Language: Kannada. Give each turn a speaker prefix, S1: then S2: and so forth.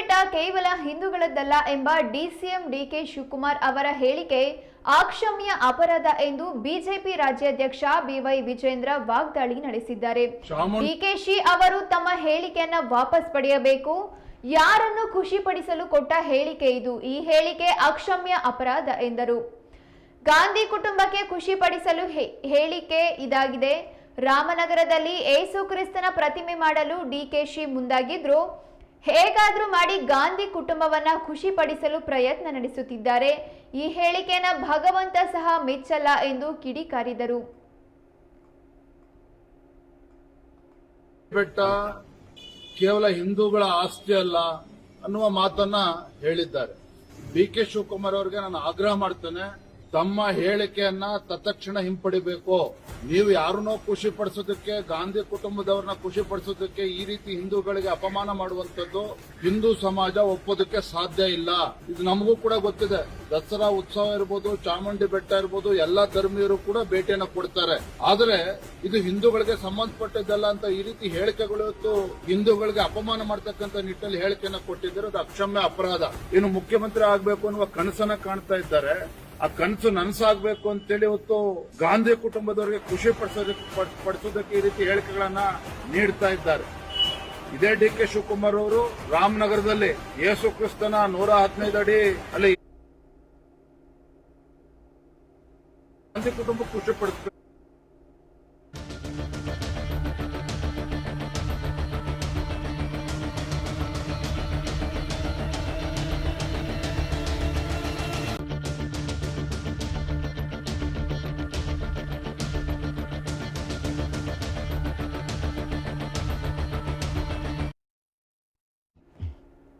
S1: ಬೆಟ್ಟ ಕೇವಲ ಹಿಂದೂಗಳದ್ದಲ್ಲ ಎಂಬ ಡಿಸಿಎಂ ಡಿಕೆ ಶಿವಕುಮಾರ್ ಅವರ ಹೇಳಿಕೆ ಆಕ್ಷಮ್ಯ ಅಪರಾಧ ಎಂದು ಬಿಜೆಪಿ ರಾಜ್ಯಾಧ್ಯಕ್ಷ ಬಿವೈ ವಿಜೇಂದ್ರ ವಾಗ್ದಾಳಿ ನಡೆಸಿದ್ದಾರೆ. ಡಿಕೆಶಿ ಅವರು ತಮ್ಮ ಹೇಳಿಕೆಯನ್ನ ವಾಪಸ್ ಪಡೆಯಬೇಕು. ಯಾರನ್ನು ಖುಷಿಪಡಿಸಲು ಕೊಟ್ಟ ಹೇಳಿಕೆ ಇದು? ಈ ಹೇಳಿಕೆ ಅಕ್ಷಮ್ಯ ಅಪರಾಧ ಎಂದರು. ಗಾಂಧಿ ಕುಟುಂಬಕ್ಕೆ ಖುಷಿಪಡಿಸಲು ಹೇಳಿಕೆ ಇದಾಗಿದೆ. ರಾಮನಗರದಲ್ಲಿ ಏಸು ಕ್ರಿಸ್ತನ ಪ್ರತಿಮೆ ಮಾಡಲು ಡಿಕೆಶಿ ಮುಂದಾಗಿದ್ರು. ಹೇಗಾದ್ರೂ ಮಾಡಿ ಗಾಂಧಿ ಕುಟುಂಬವನ್ನ ಖುಷಿಪಡಿಸಲು ಪ್ರಯತ್ನ ನಡೆಸುತ್ತಿದ್ದಾರೆ. ಈ ಹೇಳಿಕೆಯನ್ನ ಭಗವಂತ ಸಹ ಮೆಚ್ಚಲ್ಲ ಎಂದು ಕಿಡಿಕಾರಿದರು.
S2: ಬೆಟ್ಟ ಕೇವಲ ಹಿಂದೂಗಳ ಆಸ್ತಿ ಅಲ್ಲ ಅನ್ನುವ ಮಾತನ್ನ ಹೇಳಿದ್ದಾರೆ. ಡಿ ಕೆ ಶಿವಕುಮಾರ್ ಅವರಿಗೆ ನಾನು ಆಗ್ರಹ ಮಾಡ್ತೇನೆ. ತಮ್ಮ ಹೇಳಿಕೆಯನ್ನ ತತ್ಕ್ಷಣ ಹಿಂಪಡಿಬೇಕು. ನೀವು ಯಾರನ್ನೋ ಖುಷಿ ಪಡಿಸೋದಕ್ಕೆ ಗಾಂಧಿ ಕುಟುಂಬದವ್ರನ್ನ ಖುಷಿ ಪಡಿಸೋದಕ್ಕೆ ಈ ರೀತಿ ಹಿಂದೂಗಳಿಗೆ ಅಪಮಾನ ಮಾಡುವಂತದ್ದು ಹಿಂದೂ ಸಮಾಜ ಒಪ್ಪೋದಕ್ಕೆ ಸಾಧ್ಯ ಇಲ್ಲ. ಇದು ನಮಗೂ ಕೂಡ ಗೊತ್ತಿದೆ. ದಸರಾ ಉತ್ಸವ ಇರ್ಬೋದು, ಚಾಮುಂಡಿ ಬೆಟ್ಟ ಇರ್ಬೋದು, ಎಲ್ಲಾ ಧರ್ಮೀಯರು ಕೂಡ ಭೇಟಿಯನ್ನು ಕೊಡ್ತಾರೆ. ಆದರೆ ಇದು ಹಿಂದೂಗಳಿಗೆ ಸಂಬಂಧಪಟ್ಟದ್ದಲ್ಲ ಅಂತ ಈ ರೀತಿ ಹೇಳಿಕೆಗಳು ಇವತ್ತು ಹಿಂದೂಗಳಿಗೆ ಅಪಮಾನ ಮಾಡ್ತಕ್ಕಂಥ ನಿಟ್ಟಿನಲ್ಲಿ ಹೇಳಿಕೆಯನ್ನ ಕೊಟ್ಟಿದ್ದಾರೆ ಅದು ಅಕ್ಷಮ್ಯ ಅಪರಾಧ. ಇನ್ನು ಮುಖ್ಯಮಂತ್ರಿ ಆಗಬೇಕು ಅನ್ನುವ ಕನಸನ್ನ ಕಾಣ್ತಾ ಇದ್ದಾರೆ. ಆ ಕನಸು ನನಸಾಗಬೇಕು ಅಂತೇಳಿ ಇವತ್ತು ಗಾಂಧಿ ಕುಟುಂಬದವರಿಗೆ ಖುಷಿ ಪಡಿಸೋದಕ್ಕೆ ಪಡ್- ಪಡಿಸೋದಕ್ಕೆ ಈ ರೀತಿ ಹೇಳಿಕೆಗಳನ್ನ ನೀಡ್ತಾ ಇದ್ದಾರೆ. ಇದೇ ಡಿ ಕೆ ಶಿವಕುಮಾರ್ ಅವರು ರಾಮನಗರದಲ್ಲಿ ಯೇಸು ಕ್ರಿಸ್ತನ ನೂರ ಹದಿನೈದು ಅಡಿ ಅಲ್ಲಿ ಗಾಂಧಿ ಕುಟುಂಬ